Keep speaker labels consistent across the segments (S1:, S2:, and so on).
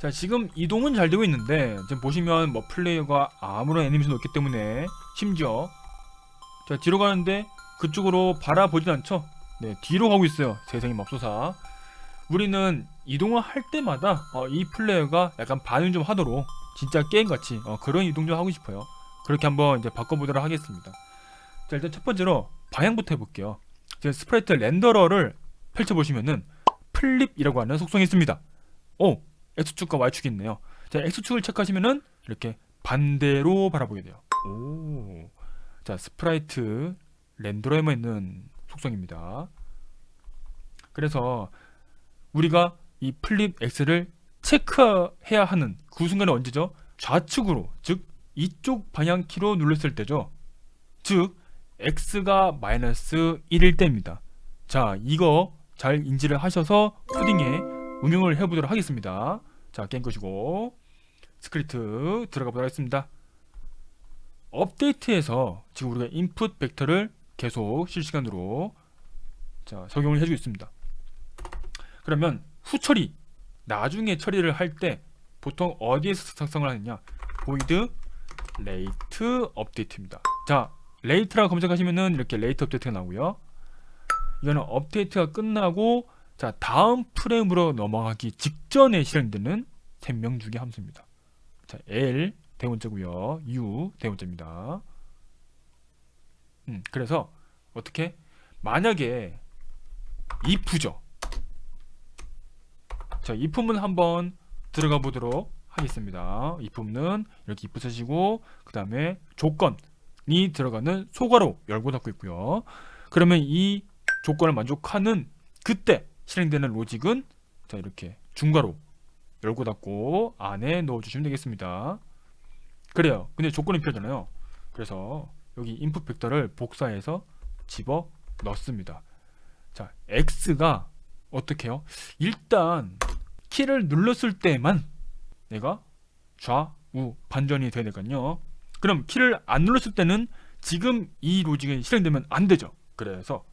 S1: 자 지금 이동은 잘 되고 있는데 지금 보시면 뭐 플레이어가 아무런 애니메이션도 없기 때문에 심지어 자 뒤로 가는데 그쪽으로 바라보진 않죠? 네 뒤로 가고 있어요. 세상에 맙소사. 우리는 이동을 할 때마다 어, 이 플레이어가 약간 반응 좀 하도록 진짜 게임같이 어, 그런 이동 좀 하고 싶어요. 그렇게 한번 이제 바꿔보도록 하겠습니다. 자 일단 첫 번째로 방향부터 해볼게요. 지금 스프라이트 렌더러를 펼쳐보시면은 플립이라고 하는 속성이 있습니다. 오 X축과 Y축이 있네요. 자, X축을 체크하시면은 이렇게 반대로 바라보게 돼요. 오. 자, 스프라이트 렌더러에만 있는 속성입니다. 그래서 우리가 이 플립 X를 체크해야 하는 그 순간이 언제죠? 좌측으로, 즉 이쪽 방향키로 눌렀을 때죠. 즉 X가 마이너스 1일 때입니다. 자, 이거 잘 인지를 하셔서 코딩에 응용을 해보도록 하겠습니다. 자, 게임 끄시고 스크립트 들어가 보도록 하겠습니다. 업데이트에서 지금 우리가 인풋 벡터를 계속 실시간으로 자, 적용을 해주고 있습니다. 그러면 후처리 나중에 처리를 할 때 보통 어디에서 작성을 하느냐 void late update입니다. 자, late라고 검색하시면은 이렇게 late update가 나오고요. 이거는 업데이트가 끝나고 자 다음 프레임으로 넘어가기 직전에 실행되는 생명 주기 함수입니다. 자 L 대문자고요. U 대문자입니다. 음, 그래서 어떻게 만약에 if죠. 자 if는 한번 들어가 보도록 하겠습니다. if는 이렇게 if 쓰시고 그 다음에 조건이 들어가는 소괄호 열고 닫고 있고요. 그러면 이 조건을 만족하는 그때 실행되는 로직은 자 이렇게 중괄호 열고 닫고 안에 넣어주시면 되겠습니다. 그래요. 근데 조건이 필요하잖아요. 그래서 여기 인풋 벡터를 복사해서 집어 넣습니다. 자 x가 어떻게 해요? 일단 키를 눌렀을 때만 내가 좌우 반전이 돼야 되거든요. 그럼 키를 안 눌렀을 때는 지금 이 로직이 실행되면 안 되죠. 그래서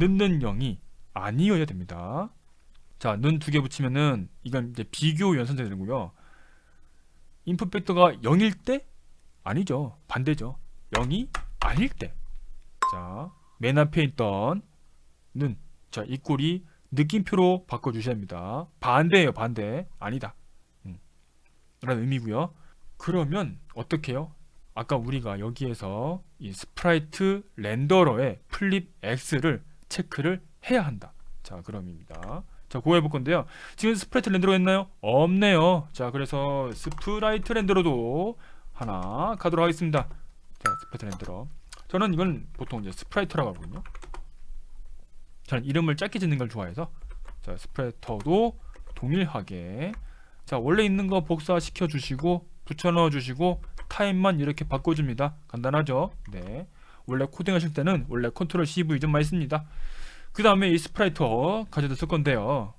S1: 넣는 0이 아니어야 됩니다. 자, 는 두 개 붙이면은 이건 이제 비교 연산자 되는고요. 인풋 벡터가 0일 때 아니죠. 반대죠. 0이 아닐 때. 자, 맨 앞에 있던 는 자, 이 꼴이 느낌표로 바꿔 주셔야 합니다. 반대예요, 반대. 아니다. 음. 라는 의미고요. 그러면 어떻게 해요? 아까 우리가 여기에서 이 스프라이트 렌더러의 플립 X를 체크를 해야 한다. 자, 그럼입니다. 자, 그거 해볼 건데요. 지금 스프라이트 렌더로 했나요? 없네요. 자, 그래서 스프라이트 렌더로도 하나 가도록 하겠습니다. 자, 스프라이트 렌더러. 저는 이건 보통 이제 스프라이트라고 하거든요. 저는 이름을 짧게 짓는 걸 좋아해서 자, 스프라이터도 동일하게 자, 원래 있는 거 복사시켜 주시고 붙여 넣어 주시고 타임만 이렇게 바꿔 줍니다. 간단하죠? 네. 원래 코딩 하실 때는 원래 컨트롤 CV 좀 많이 씁니다. 그 다음에 이 스프라이터 가져다 쓸 건데요.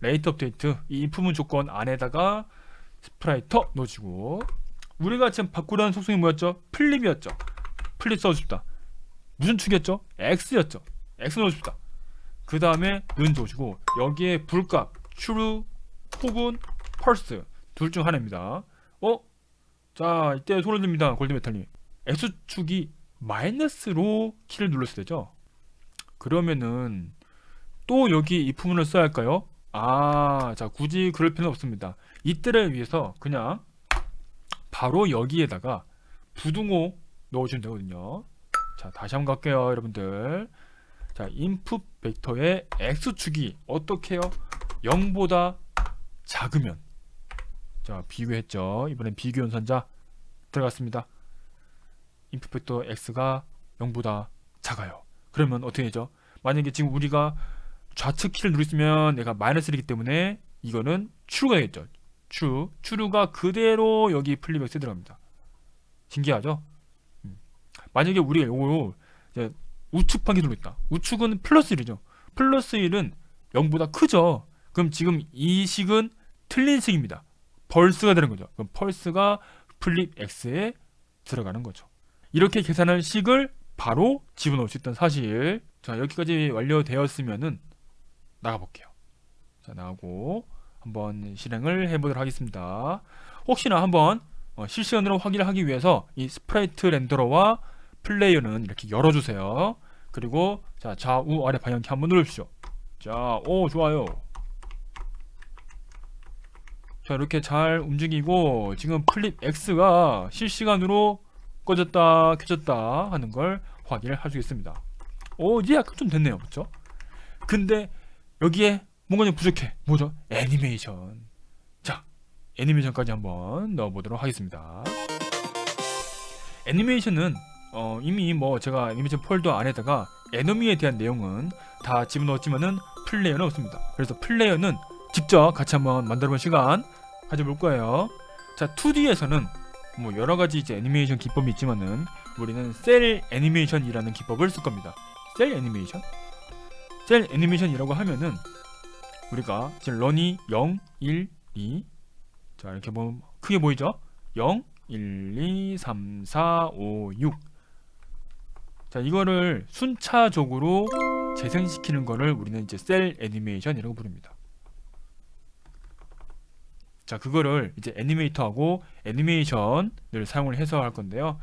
S1: 레이트 업데이트 이 인품은 조건 안에다가 스프라이터 넣어주고 우리가 지금 바꾸려는 속성이 뭐였죠? 플립이었죠. 플립 써줍시다. 무슨 축이었죠? X였죠. X 넣어줍시다. 그 다음에 는 줘주고 여기에 불값 true 혹은 false 둘 중 하나입니다. 어? 자 이때 손을 듭니다. 골드메탈님. X축이 마이너스로 키를 눌렀을 때죠. 그러면은 또 여기 이 부분을 써야 할까요? 아, 자 굳이 그럴 필요는 없습니다. 이때를 위해서 그냥 바로 여기에다가 부등호 넣어주면 되거든요. 자 다시 한번 갈게요, 여러분들. 자 인풋 벡터의 x축이 어떻게 해요? 0보다 작으면 자 비교했죠. 이번엔 비교 연산자 들어갔습니다. 인풋 벡터 x가 0보다 작아요. 그러면 어떻게 되죠? 만약에 지금 우리가 좌측 키를 누르시면 내가 마이너스이기 때문에 이거는 true가 되겠죠. true. true가 그대로 여기 플립엑스에 들어갑니다. 신기하죠? 음. 만약에 우리가 요거 이제 우측 방에 눌렀다. 우측은 플러스 1이죠. 플러스 1은 0보다 크죠. 그럼 지금 이 식은 틀린 식입니다. 벌스가 되는 거죠. 그럼 펄스가 플립 X에 들어가는 거죠. 이렇게 계산한 식을 바로 집어넣을 수 있다는 사실. 자, 여기까지 완료되었으면은 나가 볼게요. 자, 나가고 한번 실행을 해보도록 하겠습니다. 혹시나 한번 어, 실시간으로 확인을 하기 위해서 이 스프라이트 렌더러와 플레이어는 이렇게 열어주세요. 그리고 자 좌우 아래 방향키 한번 누르십시오. 자, 오 좋아요. 자 이렇게 잘 움직이고 지금 플립 X가 실시간으로 꺼졌다 켜졌다 하는 걸 확인을 할 수 있습니다. 오 이제 약간 좀 됐네요, 그렇죠? 근데 여기에 뭔가 좀 부족해. 뭐죠? 애니메이션. 자, 애니메이션까지 한번 넣어보도록 하겠습니다. 애니메이션은 어, 이미 뭐 제가 애니메이션 폴더 안에다가 에너미에 대한 내용은 다 집어넣었지만은 플레이어는 없습니다. 그래서 플레이어는 직접 같이 한번 만들어본 시간 가져볼 거예요. 자, 2D에서는 뭐 여러 가지 이제 애니메이션 기법이 있지만은 우리는 셀 애니메이션이라는 기법을 쓸 겁니다. 셀 애니메이션? 셀 애니메이션이라고 하면은 우리가 지금 런이 0, 1, 2. 자, 이렇게 보면 크게 보이죠? 0, 1, 2, 3, 4, 5, 6. 자, 이거를 순차적으로 재생시키는 거를 우리는 이제 셀 애니메이션이라고 부릅니다. 자, 그거를 이제 애니메이터하고 애니메이션을 사용을 해서 할 건데요.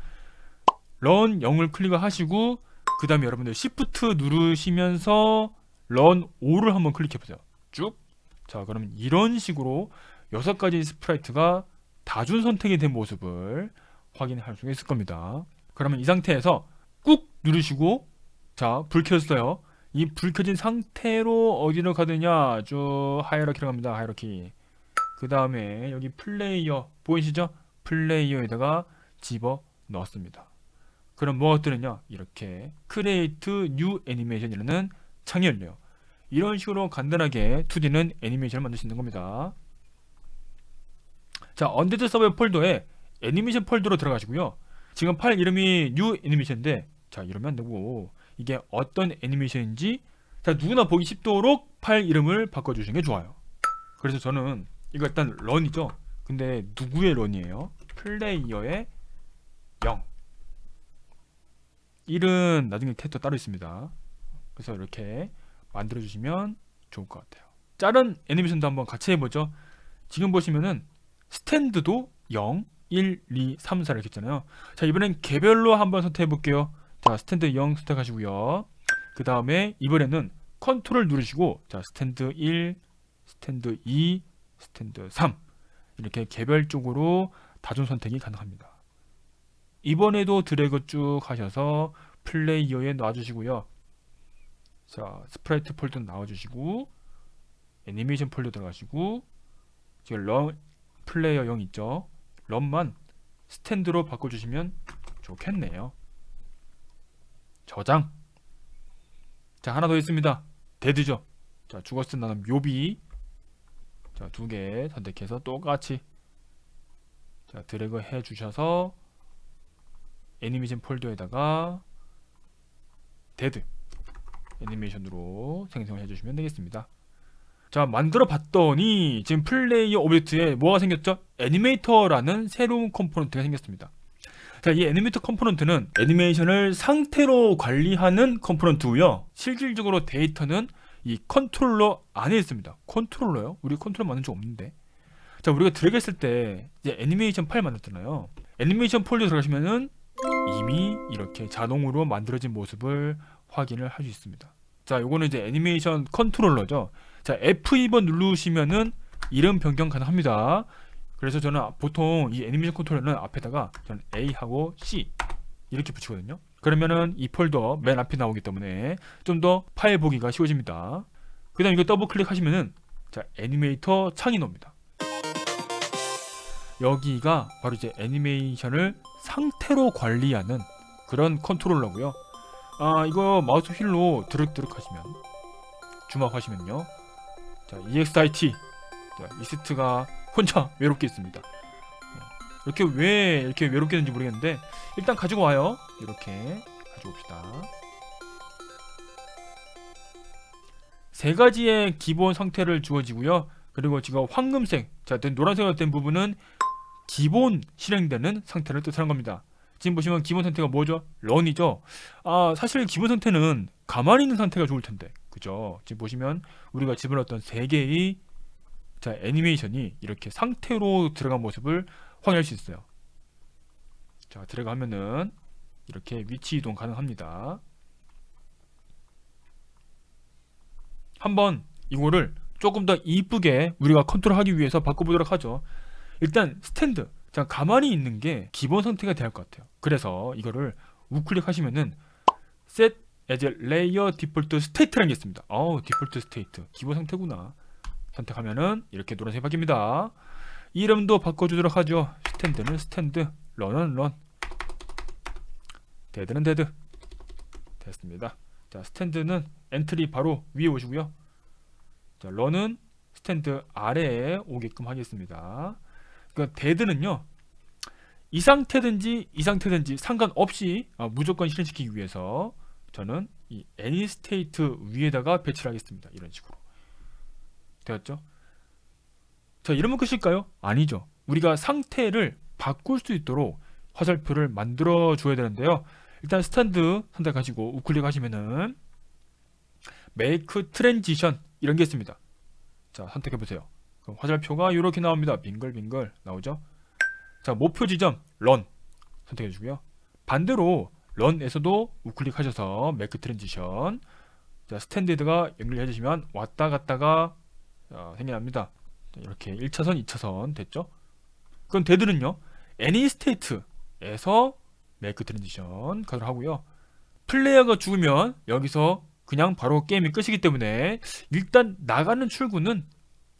S1: 런 0을 클릭하시고 그 다음에 여러분들 Shift 누르시면서 런 5를 한번 클릭해 보세요. 쭉. 자, 그러면 이런 식으로 여섯 가지 스프라이트가 다중 선택이 된 모습을 확인할 수 있을 겁니다. 그러면 이 상태에서 꾹 누르시고 자, 불 켰어요. 이 불 켜진 상태로 어디로 가느냐? 쭉 하이어러키로 갑니다. 하이어러키. 그 다음에 여기 플레이어 보이시죠? 플레이어에다가 집어 넣었습니다. 그럼 뜨느냐? 이렇게 크리에이트 뉴 애니메이션이라는 창이 열려요. 이런 식으로 간단하게 2D는 애니메이션을 만들 수 있는 겁니다. 자, 언데드 서버 폴더에 애니메이션 폴더로 들어가시고요. 지금 파일 이름이 뉴 애니메이션인데 자, 이러면 안 되고 이게 어떤 애니메이션인지 자, 누구나 보기 쉽도록 파일 이름을 바꿔 주시는 게 좋아요. 그래서 저는 이거 일단 런이죠. 근데 누구의 런이에요? 플레이어의 0. 1은 나중에 캐릭터 따로 있습니다. 그래서 이렇게 만들어 주시면 좋을 것 같아요. 다른 애니메이션도 한번 같이 해보죠. 지금 보시면은 스탠드도 0, 1, 2, 3, 4 이렇게 있잖아요. 자 이번엔 개별로 한번 선택해 볼게요. 자 스탠드 0 선택하시고요. 그 다음에 이번에는 컨트롤 누르시고 자 스탠드 1, 스탠드 2, 스탠드 3 이렇게 개별적으로 다중 선택이 가능합니다. 이번에도 드래그 쭉 하셔서 플레이어에 놔주시고요. 자 스프라이트 폴더 나와주시고 애니메이션 폴더 들어가시고 지금 런 플레이어 0 있죠. 런만 스탠드로 바꿔주시면 좋겠네요. 저장. 자 하나 더 있습니다. 데드죠. 자 죽었을 나는 묘비. 자 두 개 선택해서 똑같이 자 드래그 해 주셔서 애니메이션 폴더에다가 데드 애니메이션으로 생성을 해주시면 되겠습니다. 자 만들어 봤더니 지금 플레이어 오브젝트에 뭐가 생겼죠? 애니메이터라는 새로운 컴포넌트가 생겼습니다. 자, 이 애니메이터 컴포넌트는 애니메이션을 상태로 관리하는 컴포넌트고요. 실질적으로 데이터는 이 컨트롤러 안에 있습니다. 컨트롤러요? 우리 컨트롤러 만든 적 없는데. 자, 우리가 드래그 했을 때 이제 애니메이션 파일 만들었잖아요. 애니메이션 폴더 들어가시면은 이미 이렇게 자동으로 만들어진 모습을 확인을 할 수 있습니다. 자, 요거는 이제 애니메이션 컨트롤러죠. 자, F2번 누르시면은 이름 변경 가능합니다. 그래서 저는 보통 이 애니메이션 컨트롤러는 앞에다가 저는 A하고 C 이렇게 붙이거든요. 그러면은 이 폴더 맨 앞에 나오기 때문에 좀 더 파일 보기가 쉬워집니다. 그 다음 이거 더블 클릭하시면은 자, 애니메이터 창이 나옵니다. 여기가 바로 이제 애니메이션을 상태로 관리하는 그런 컨트롤러고요. 아 이거 마우스 휠로 드륵드륵 하시면 주먹하시면요. 자 EXIT 자, 이스트가 혼자 외롭게 있습니다. 네. 이렇게 왜 이렇게 외롭게 했는지 모르겠는데 일단 가지고 와요. 이렇게 가지고 옵시다. 세 가지의 기본 상태를 주어지고요. 그리고 지금 황금색, 자, 노란색으로 된 부분은 기본 실행되는 상태를 뜻하는 겁니다. 지금 보시면 기본 상태가 뭐죠? 런이죠. 아 사실 기본 상태는 가만히 있는 상태가 좋을 텐데, 그죠? 지금 보시면 우리가 집어넣었던 세 개의 자 애니메이션이 이렇게 상태로 들어간 모습을 확인할 수 있어요. 자 들어가면은 이렇게 위치 이동 가능합니다. 한번 이거를 조금 더 이쁘게 우리가 컨트롤하기 위해서 바꿔보도록 하죠. 일단 스탠드. 자 가만히 있는 게 기본 상태가 할것 같아요. 그래서 이거를 우클릭 하시면은 set as layer default state라는 게 있습니다. 어우 디폴트 스테이트 기본 상태구나. 선택하면은 이렇게 노란색이 바뀝니다. 이름도 바꿔주도록 하죠. 스탠드는 스탠드, 런은 런, 데드는 데드. 됐습니다. 자 스탠드는 엔트리 바로 위에 오시고요. 자 런은 스탠드 아래에 오게끔 하겠습니다. 그러니까 데드는요 이 상태든지 이 상태든지 상관없이 아, 무조건 실행시키기 위해서 저는 이 any state 위에다가 배치를 하겠습니다. 이런 식으로 되었죠? 자 이러면 끝일까요? 아니죠. 우리가 상태를 바꿀 수 있도록 화살표를 만들어 줘야 되는데요. 일단 스탠드 선택하시고 우클릭 하시면은 make transition 이런 게 있습니다. 자 선택해 보세요. 그럼 화살표가 이렇게 나옵니다. 빙글빙글 나오죠? 자 목표 지점 run 선택해 주고요. 반대로 run에서도 우클릭 하셔서 make transition 자 스탠드가 연결해 주시면 왔다 갔다가 어, 생겨납니다. 자, 이렇게 1차선, 2차선 됐죠? 그럼 any state에서 make transition 가도록 하고요. 플레이어가 죽으면 여기서 그냥 바로 게임이 끝이기 때문에 일단 나가는 출구는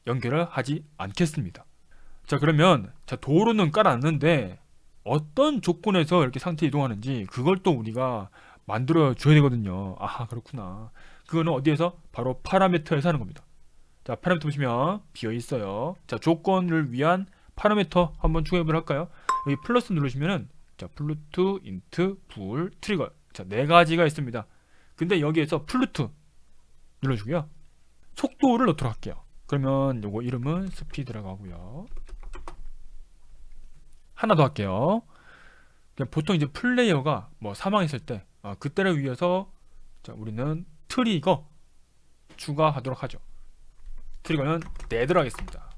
S1: 연결을 하지 않겠습니다. 자 그러면 자 도로는 깔아놨는데 어떤 조건에서 이렇게 상태 이동하는지 그걸 또 우리가 만들어 줘야 되거든요. 아하 그렇구나. 그거는 어디에서 바로 파라미터에서 하는 겁니다. 자 파라미터 보시면 비어 있어요. 자 조건을 위한 파라미터 한번 추가해보도록 할까요? 여기 플러스 누르시면은 자 플루트, 인트, 불, 트리거 자네 가지가 있습니다. 근데 여기에서 플루트 눌러주고요. 속도를 넣도록 할게요. 그러면 요거 이름은 스피드라고 하고요. 하나 더 할게요. 보통 이제 플레이어가 뭐 사망했을 때 아, 그때를 위해서 자 우리는 트리거 추가하도록 하죠. 트리거는 네드로 하겠습니다.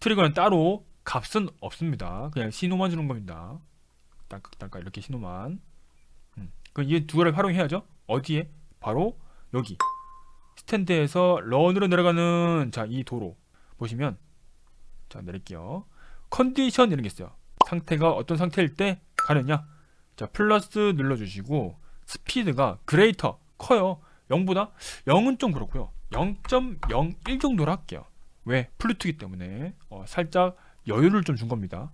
S1: 트리거는 따로 값은 없습니다. 그냥 신호만 주는 겁니다. 딸깍딸깍 이렇게 신호만. 음. 그럼 이두 개를 활용해야죠. 어디에? 바로 여기 스탠드에서 런으로 내려가는 자 이 도로 보시면 자 내릴게요. 컨디션 이런 게 있어요. 상태가 어떤 상태일 때 가느냐? 자 플러스 눌러주시고 스피드가 그레이터 커요. 0보다 0은 좀 그렇고요. 0.01 정도로 할게요. 왜? 플루트기 때문에 어, 살짝 여유를 좀 준 겁니다.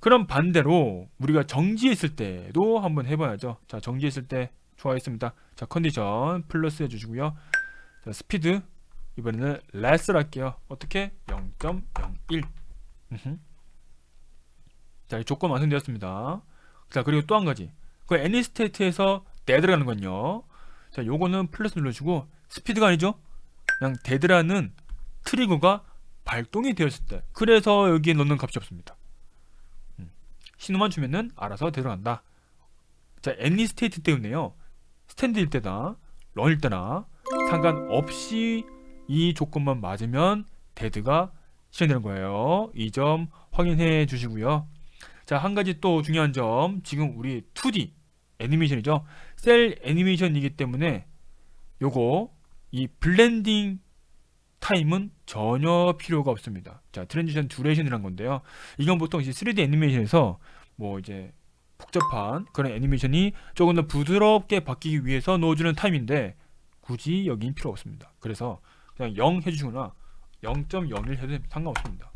S1: 그럼 반대로 우리가 정지했을 때도 한번 해봐야죠. 자 정지했을 때 좋아했습니다. 자 컨디션 플러스 해주시고요. 자 스피드 이번에는 레스를 할게요. 어떻게? 0.01 자, 이 조건 완성되었습니다. 자, 그리고 또 한 가지. 그 애니 스테이트에서 데드라는 건요. 자, 요거는 플러스 눌러주고 스피드가 아니죠? 그냥 데드라는 트리거가 발동이 되었을 때. 그래서 여기에 넣는 값이 없습니다. 음. 신호만 주면은 알아서 데려간다. 자, 애니 스테이트 때문에요. 스탠드일 때나 런일 때나 상관없이 이 조건만 맞으면 데드가 실행되는 거예요. 이 점 확인해 주시고요. 자, 한 가지 또 중요한 점. 지금 우리 2D 애니메이션이죠. 셀 애니메이션이기 때문에 요거 이 블렌딩 타임은 전혀 필요가 없습니다. 자, 트랜지션 듀레이션이란 건데요. 이건 보통 이제 3D 애니메이션에서 뭐 이제 복잡한 그런 애니메이션이 조금 더 부드럽게 바뀌기 위해서 넣어주는 타임인데 굳이 여긴 필요 없습니다. 그래서 그냥 0 해주시거나 0.01 해도 상관없습니다.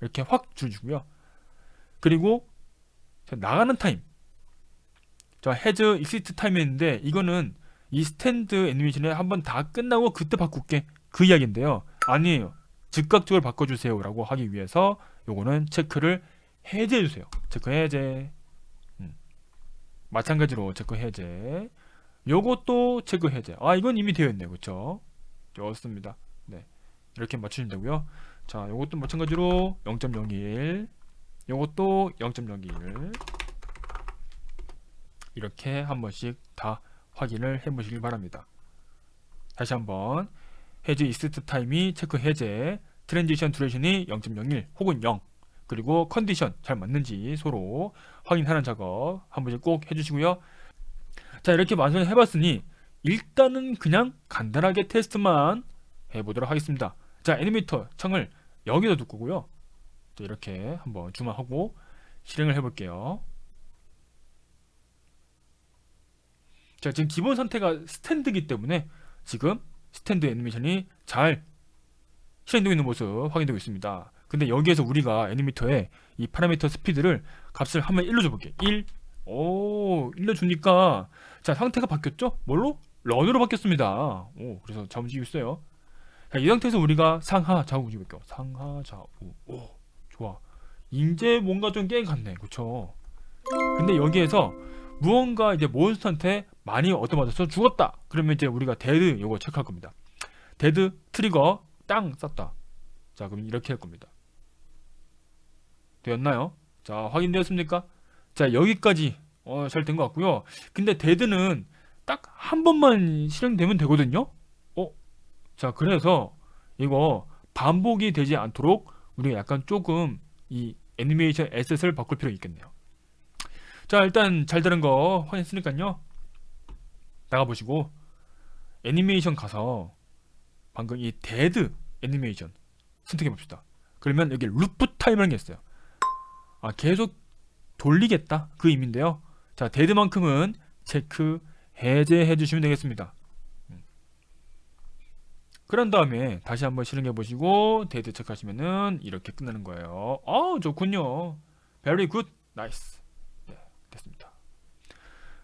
S1: 이렇게 확 줄여주고요. 그리고 자, 나가는 타임. 자, 헤즈 익시트 타임이었는데 이거는 이 스탠드 애니메이션에 한번 다 끝나고 그때 바꿀게 그 이야기인데요. 아니에요. 즉각적으로 바꿔주세요 라고 하기 위해서 요거는 체크를 해제해 주세요. 체크 해제. 음. 마찬가지로 체크 해제. 요것도 체크 해제. 아 이건 이미 되어 있네요, 그렇죠? 좋습니다. 네. 이렇게 맞추시면 되고요. 자, 요것도 마찬가지로 0.01, 요것도 0.01 이렇게 한 번씩 다 확인을 해보시길 바랍니다. 다시 한번 해제 이스트 타임이 체크 해제, 트랜지션 듀레이션이 0.01 혹은 0 그리고 컨디션 잘 맞는지 서로 확인하는 작업 한 번씩 꼭 해주시고요. 자 이렇게 완성을 해봤으니 일단은 그냥 간단하게 테스트만 해보도록 하겠습니다. 자 애니메이터 창을 여기다. 자, 이렇게 한번 줌하고 실행을 해볼게요. 자 지금 기본 상태가 스탠드이기 때문에 지금 스탠드 애니메이션이 잘 실행되고 있는 모습 확인되고 있습니다. 근데 여기에서 우리가 애니메이터에 이 파라미터 스피드를 값을 한번 1로 줘볼게. 1. 오, 1로 주니까 자 상태가 바뀌었죠? 뭘로? 런으로 바뀌었습니다. 오, 그래서 잘 움직이고 있어요. 자, 이 상태에서 우리가 상하 좌우 있고 상하 좌우. 오, 좋아. 이제 뭔가 좀 게임 같네, 그렇죠? 근데 여기에서 무언가 이제 몬스터한테 많이 얻어맞아서 죽었다. 그러면 이제 우리가 데드 요거 체크할 겁니다. 데드 트리거 땅 쐈다. 자, 그럼 이렇게 할 겁니다. 되었나요? 자, 확인되었습니까? 자, 여기까지 어, 잘 된 것 같고요. 근데 데드는 딱 한 번만 실행되면 되거든요. 어? 자, 그래서 이거 반복이 되지 않도록 우리가 약간 조금 이 애니메이션 에셋을 바꿀 필요가 있겠네요. 자, 일단 잘 되는 거 확인했으니까요. 나가 보시고 애니메이션 가서 방금 이 데드 애니메이션 선택해 봅시다. 그러면 여기 루프 타임이라는 게 있어요. 아, 계속 돌리겠다 그 의미인데요. 자, 데드만큼은 체크 해제해 주시면 되겠습니다. 음. 그런 다음에 다시 한번 실행해 보시고 데드 체크하시면은 이렇게 끝나는 거예요. 아, 좋군요. very good. 나이스.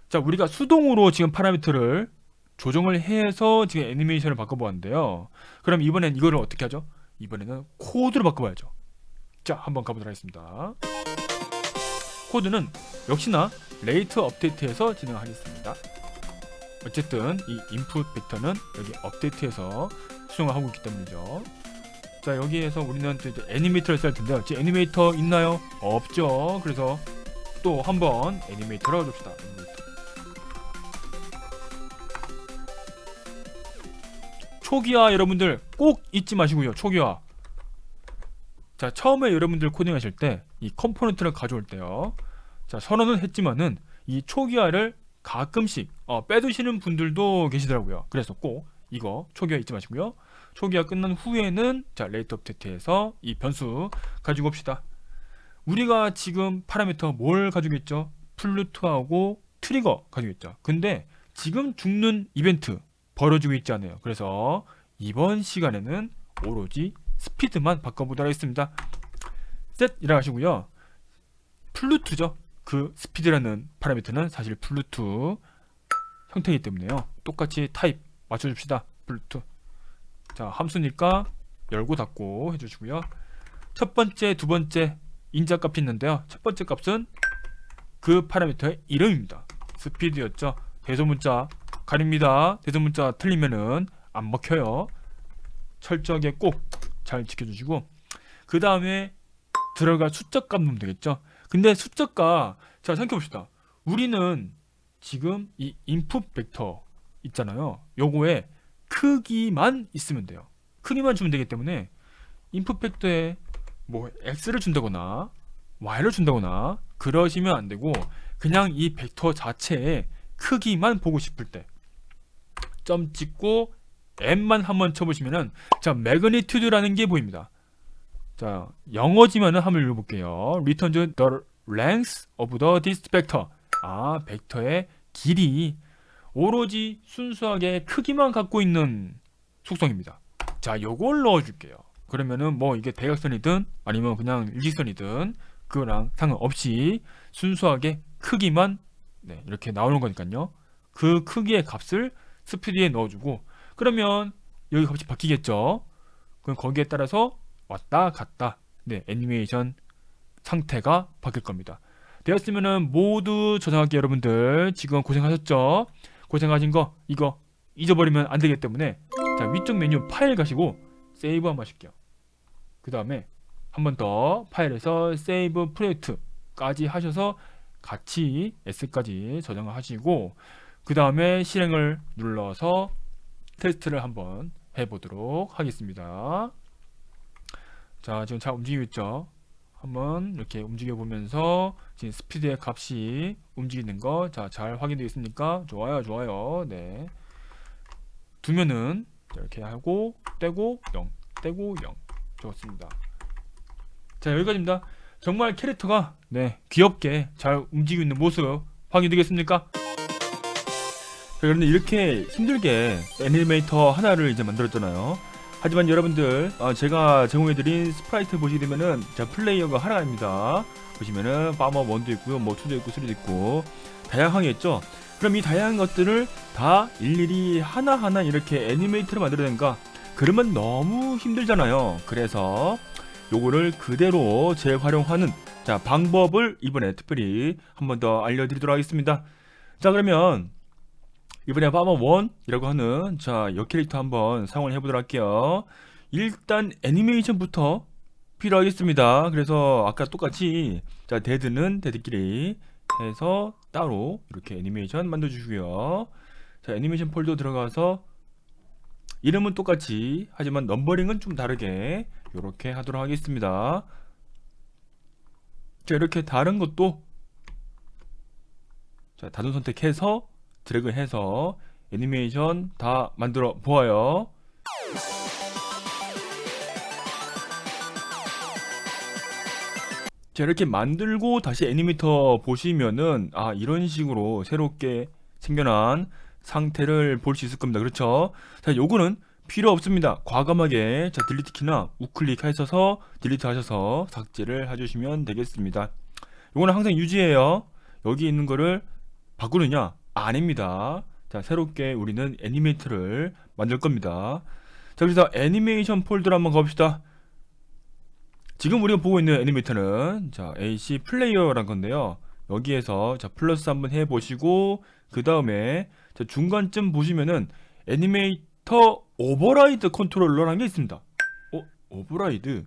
S1: 자, 우리가 수동으로 지금 파라미터를 조정을 해서 지금 애니메이션을 바꿔보았는데요. 그럼 이번엔 이거를 어떻게 하죠? 이번에는 코드로 바꿔봐야죠. 자, 한번 가보도록 하겠습니다. 코드는 역시나 레이트 업데이트에서 진행하겠습니다. 어쨌든 이 인풋 벡터는 여기 업데이트에서 수정을 하고 있기 때문이죠. 자 여기에서 우리는 또 이제 애니메이터를 쓸 텐데요. 애니메이터 있나요? 없죠. 그래서 또 한번 애니메이터라고 줍시다. 초기화 여러분들 꼭 잊지 마시고요. 초기화. 자 처음에 여러분들 코딩하실 때 이 컴포넌트를 가져올 때요. 자 선언은 했지만은 이 초기화를 가끔씩 어, 빼두시는 분들도 계시더라고요. 그래서 꼭 이거 초기화 잊지 마시고요. 초기화 끝난 후에는 자 레이트 업데이트에서 이 변수 가지고 옵시다. 우리가 지금 파라미터 뭘 가지고 있죠? 플루트하고 트리거 가지고 있죠. 근데 지금 죽는 이벤트 벌어지고 있지 않아요. 그래서 이번 시간에는 오로지 스피드만 바꿔보도록 하겠습니다. 셋 일어나시고요. 플루트죠. 그 스피드라는 파라미터는 사실 플루트 형태이기 때문에요. 똑같이 타입 맞춰줍시다. 플루트. 자 함수니까 열고 닫고 해주시고요. 첫 번째, 두 번째 인자 값이 있는데요. 첫 번째 값은 그 파라미터의 이름입니다. 스피드였죠. 대소문자 가립니다. 대소문자 틀리면은 안 먹혀요. 철저하게 꼭 잘 지켜주시고 그 다음에 들어갈 숫자 값 넣으면 되겠죠. 근데 숫자가 자 생각해 봅시다. 우리는 지금 이 인풋 벡터 있잖아요. 요거에 크기만 있으면 돼요. 크기만 주면 되기 때문에 인풋 벡터에 뭐 x를 준다거나 y를 준다거나 그러시면 안 되고 그냥 이 벡터 자체의 크기만 보고 싶을 때 점 찍고 m만 한번 쳐보시면은 자 매그니튜드라는 게 보입니다. 자 영어지만은 한번 읽어볼게요. Return to the length of the dist vector. 아 벡터의 길이 오로지 순수하게 크기만 갖고 있는 속성입니다. 자 요걸 넣어줄게요. 그러면은 뭐 이게 대각선이든 아니면 그냥 일직선이든 그거랑 상관없이 순수하게 크기만 네, 이렇게 나오는 거니까요. 그 크기의 값을 스피드에 넣어주고 그러면 여기 값이 바뀌겠죠. 그럼 거기에 따라서 왔다 갔다 네 애니메이션 상태가 바뀔 겁니다. 되었으면은 모두 저장할게 여러분들 지금 고생하셨죠? 고생하신 거 이거 잊어버리면 안 되기 때문에 자 위쪽 메뉴 파일 가시고 세이브 한번 하실게요. 그 다음에 한 번 더 파일에서 세이브 프로젝트까지 하셔서 같이 S까지 저장을 하시고 그 다음에 실행을 눌러서 테스트를 한번 해보도록 하겠습니다. 자, 지금 잘 움직이고 있죠? 한번 이렇게 움직여 보면서 지금 스피드의 값이 움직이는 거, 자, 잘 확인되어 있습니까? 좋아요, 좋아요. 네. 두면은 이렇게 하고 떼고 0, 떼고 0. 좋습니다. 자, 여기까지입니다. 정말 캐릭터가 네, 귀엽게 잘 움직이고 있는 모습 확인되겠습니까? 자, 그런데 이렇게 힘들게 애니메이터 하나를 이제 만들었잖아요. 하지만 여러분들 어, 제가 제공해드린 스프라이트 보시게 되면은 자 플레이어가 하나입니다. 보시면은 파머 1도 있고요, 뭐 2도 있고 3도 있고 다양하게 있죠. 그럼 이 다양한 것들을 다 일일이 하나하나 이렇게 애니메이트로 만들어낸가? 그러면 너무 힘들잖아요. 그래서 요거를 그대로 재활용하는 자 방법을 이번에 특별히 한 번 더 알려드리도록 하겠습니다. 자 그러면 이번에 파머 1이라고 하는 자, 여 캐릭터 한번 사용을 해보도록 할게요. 일단 애니메이션부터 필요하겠습니다. 그래서 아까 똑같이 자, 데드는 데드끼리 해서 따로 이렇게 애니메이션 만들어 주시고요. 자, 애니메이션 폴더 들어가서 이름은 똑같이 하지만 넘버링은 좀 다르게 이렇게 하도록 하겠습니다. 자, 이렇게 다른 것도 자, 단순 선택해서 드래그 해서 애니메이션 다 만들어 보아요. 자, 이렇게 만들고 다시 애니메이터 보시면은 아, 이런 식으로 새롭게 생겨난 상태를 볼 수 있을 겁니다. 그렇죠? 자, 요거는 필요 없습니다. 과감하게 자, 딜리트 키나 우클릭 하셔서 딜리트 하셔서 삭제를 해주시면 되겠습니다. 요거는 항상 유지해요. 여기 있는 거를 바꾸느냐? 아닙니다. 자, 새롭게 우리는 애니메이터를 만들 겁니다. 자, 그래서 애니메이션 폴더로 한번 가봅시다. 지금 우리가 보고 있는 애니메이터는 자, AC 플레이어란 건데요. 여기에서 자, 플러스 한번 해 보시고 그 다음에 중간쯤 보시면은 애니메이터 오버라이드 컨트롤러라는 게 있습니다. 어, 오버라이드.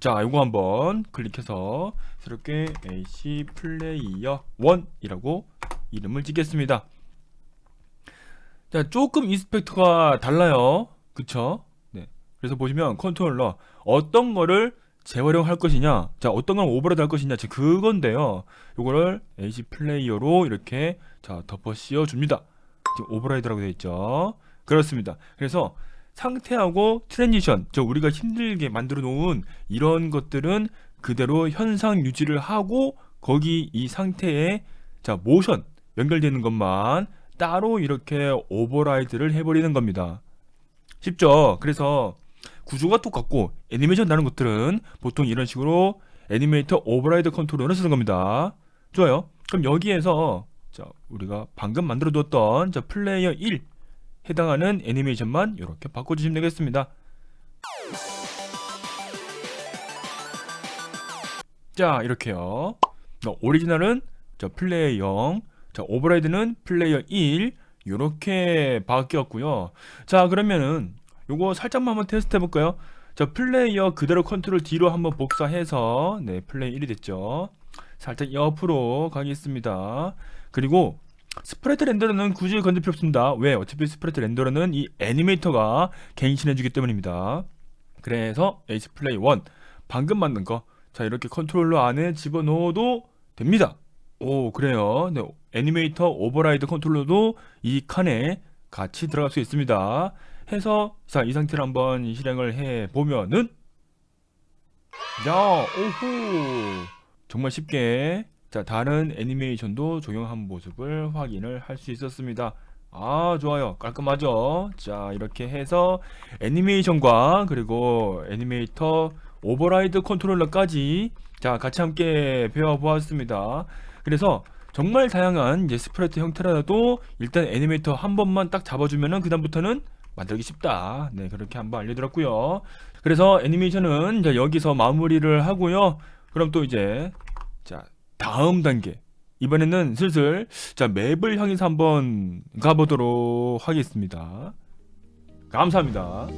S1: 자, 이거 한번 클릭해서 새롭게 AC 플레이어 1이라고 이름을 짓겠습니다. 자, 조금 인스펙터가 달라요. 그쵸? 네. 그래서 보시면 컨트롤러 어떤 거를 재활용할 것이냐, 자, 어떤 걸 오버라이드 할 것이냐, 지금 그건데요. 요거를 AC 플레이어로 이렇게 자, 덮어 씌워 줍니다. 지금 오버라이드라고 되어 있죠. 그렇습니다. 그래서 상태하고 트랜지션, 저 우리가 힘들게 만들어 놓은 이런 것들은 그대로 현상 유지를 하고 거기 이 상태에 자, 모션 연결되는 것만 따로 이렇게 오버라이드를 해버리는 겁니다. 쉽죠? 그래서 구조가 똑같고 애니메이션 다른 것들은 보통 이런 식으로 애니메이터 오버라이드 컨트롤을 쓰는 겁니다. 좋아요. 그럼 여기에서 자, 우리가 방금 만들어 두었던 자, 플레이어 1 해당하는 애니메이션만 이렇게 바꿔주시면 되겠습니다. 자, 이렇게요. 어, 오리지널은 자, 플레이어 0, 자, 오버라이드는 플레이어 1 이렇게 바뀌었고요. 자, 그러면은 요거 살짝만 한번 테스트 해볼까요? 자, 플레이어 그대로 컨트롤 D로 한번 복사해서 네, 플레이 1이 됐죠. 살짝 옆으로 가겠습니다. 그리고 스프레드 렌더러는 굳이 건들 필요 없습니다. 왜? 어차피 스프레드 렌더러는 이 애니메이터가 갱신해주기 때문입니다. 그래서 에이스 플레이 1 방금 만든 거 자 이렇게 컨트롤러 안에 집어넣어도 됩니다. 오 그래요. 네, 애니메이터 오버라이드 컨트롤러도 이 칸에 같이 들어갈 수 있습니다. 해서 자 이 상태로 한번 실행을 해 보면은 야 오호 정말 쉽게 자 다른 애니메이션도 적용한 모습을 확인을 할 수 있었습니다. 아 좋아요 깔끔하죠 자 이렇게 해서 애니메이션과 그리고 애니메이터 오버라이드 컨트롤러까지 자 같이 함께 배워 보았습니다 그래서 정말 다양한 이제 스프레드 형태라도 일단 애니메이터 한 번만 딱 잡아주면은 그 다음부터는 만들기 쉽다 네 그렇게 한번 알려드렸고요 그래서 애니메이션은 이제 여기서 마무리를 하고요 그럼 또 이제 자 다음 단계 이번에는 슬슬 자 맵을 향해서 한번 가보도록 하겠습니다. 감사합니다.